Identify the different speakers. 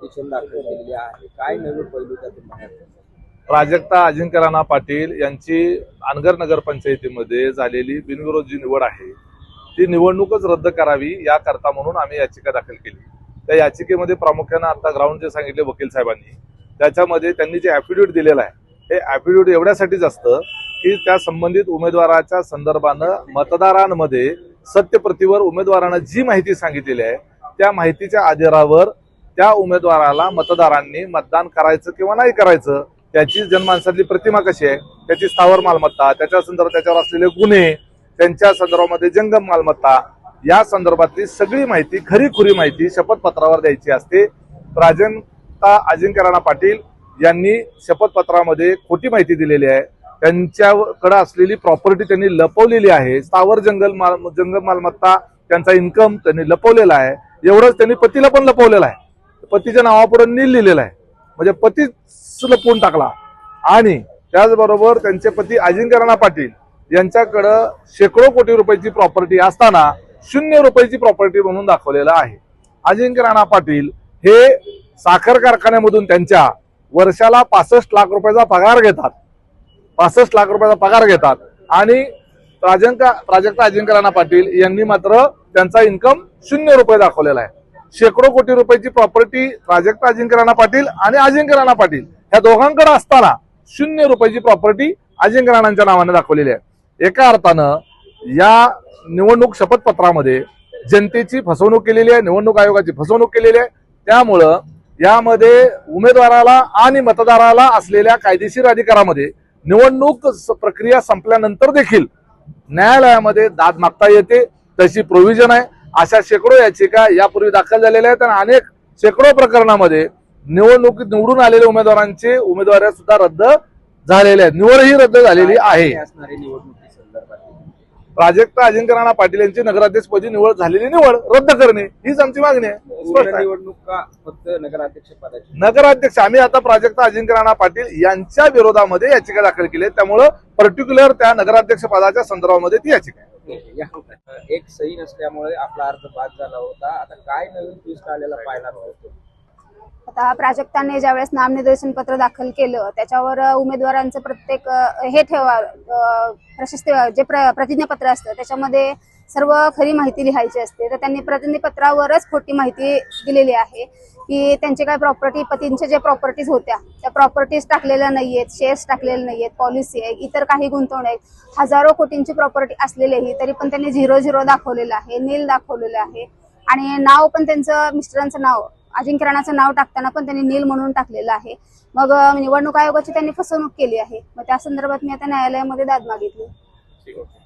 Speaker 1: Petition दाखल केलेली आहे. काय नवीन पैलू त्यातून बाहेर
Speaker 2: प्राजक्ता अजिंक्य राणा पाटील यांची अनगर नगर पंचायतीमध्ये झालेली बिनविरोध जी निवड आहे. ती निवडणूकच रद्द करावी याकरता म्हणून आम्ही याचिका दाखल केली. त्या याचिकेमध्ये प्रामुख्यानं आता ग्राउंड जे सांगितले वकील साहेबांनी त्याच्यामध्ये त्यांनी जे ॲफिडेविट दिलेलं आहे हे ॲफिडेविट एवढ्यासाठीच असतं की त्या संबंधित उमेदवाराच्या संदर्भानं मतदारांमध्ये सत्यप्रतीवर उमेदवारानं जी माहिती सांगितलेली आहे त्या माहितीच्या आधारावर त्या उमेदवाराला मतदारांनी मतदान करायचं किंवा नाही करायचं त्याची जनमानसातली प्रतिमा कशी आहे त्याची स्थावर मालमत्ता त्याच्या संदर्भात त्याच्यावर असलेले गुन्हे त्यांच्या संदर्भामध्ये जंगम मालमत्ता या संदर्भातली सगळी माहिती खरी खुरी माहिती शपथपत्रावर द्यायची असते. प्राजक्ता अजिंक्य राणा पाटील यांनी शपथपत्रामध्ये खोटी माहिती दिलेली आहे. त्यांच्याकडे असलेली प्रॉपर्टी त्यांनी लपवलेली आहे. स्थावर जंगल माल जंगल मालमत्ता त्यांचा इन्कम त्यांनी लपवलेला आहे. एवढंच त्यांनी पतीला पण लपवलेला आहे. पतीच्या नावापुढे नील लिहिलेलं आहे. म्हणजे पतीच लपवून टाकला. आणि त्याचबरोबर त्यांचे पती अजिंक्य राणा पाटील यांच्याकडं शेकडो कोटी रुपयाची प्रॉपर्टी असताना शून्य रुपयाची प्रॉपर्टी म्हणून दाखवलेलं आहे. अजिंक्य राणा पाटील हे साखर कारखान्यामधून त्यांच्या वर्षाला पासष्ट लाख रुपयाचा पगार घेतात. पासष्ट लाख रुपयाचा पगार घेतात. आणि प्राजंका प्राजक्ता अजिंक्य राणा पाटील यांनी मात्र त्यांचा इन्कम शून्य रुपये दाखवलेला आहे. शेकडो कोटी रुपयाची प्रॉपर्टी प्राजक्ता अजिंक्य राणा पाटील आणि अजिंक्य राणा पाटील. ह्या दोघांकडे असताना शून्य रुपयाची प्रॉपर्टी अजिंक्य राणांच्या नावाने दाखवलेली आहे. एका अर्थानं या निवडणूक शपथपत्रामध्ये जनतेची फसवणूक केलेली आहे निवडणूक आयोगाची फसवणूक केलेली आहे. त्यामुळं यामध्ये उमेदवाराला आणि मतदाराला असलेल्या कायदेशीर अधिकारामध्ये निवडणूक प्रक्रिया संपल्यानंतर देखील न्यायालयामध्ये दाद मागता येते. तशी प्रोव्हिजन आहे. अशा शेकडो याचिका यापूर्वी दाखल झालेल्या आहेत आणि अनेक शेकडो प्रकरणामध्ये निवडणुकीत निवडून आलेल्या उमेदवारांचे उमेदवारी सुद्धा रद्द झालेले आहेत. निवडही रद्द झालेली आहे. प्राजक्ता अजिंक्य राणा पाटील यांची नगराध्यक्षपदी निवड झालेली निवड रद्द करणे हीच आमची मागणी आहे.
Speaker 1: निवडणूक नगराध्यक्ष
Speaker 2: आम्ही आता प्राजक्ता अजिंक्य राणा पाटील यांच्या विरोधामध्ये याचिका दाखल केली आहे. त्यामुळं पर्टिक्युलर त्या नगराध्यक्ष पदाच्या संदर्भामध्ये ती याचिका आहे.
Speaker 1: एक सही नसल्यामुळे आपला अर्ज बाद झाला होता. आता काय नवीन ट्विस्ट आलेला पाहायला मिळतो?
Speaker 3: आता प्राजक्ताने ज्यावेळेस नामनिर्देशन पत्र दाखल केलं त्याच्यावर उमेदवारांचं प्रत्येक हे ठेवा प्रशस्त प्रशस्ती जे प्र प्रतिज्ञापत्र असतं त्याच्यामध्ये सर्व खरी माहिती लिहायची असते. तर त्यांनी प्रतिज्ञापत्रावरच खोटी माहिती दिलेली आहे की त्यांचे काय प्रॉपर्टी पतींच्या ज्या प्रॉपर्टीज होत्या त्या प्रॉपर्टीज टाकलेल्या नाही आहेत शेअर्स टाकलेले आहेत पॉलिसी आहे इतर काही गुंतवणूक आहेत. हजारो कोटींची प्रॉपर्टी असलेलीही तरी पण त्यांनी झिरो झिरो दाखवलेलं आहे नील दाखवलेलं आहे. आणि नाव पण त्यांचं मिस्टरांचं नाव अजिंक्य राणाचं नाव टाकताना पण त्यांनी नील म्हणून टाकलेलं आहे. मग म्हणजे निवडणूक आयोगाची त्यांनी फसवणूक केली आहे. मग त्या संदर्भात मी आता न्यायालयामध्ये दाद मागितली.
Speaker 1: ठीक आहे.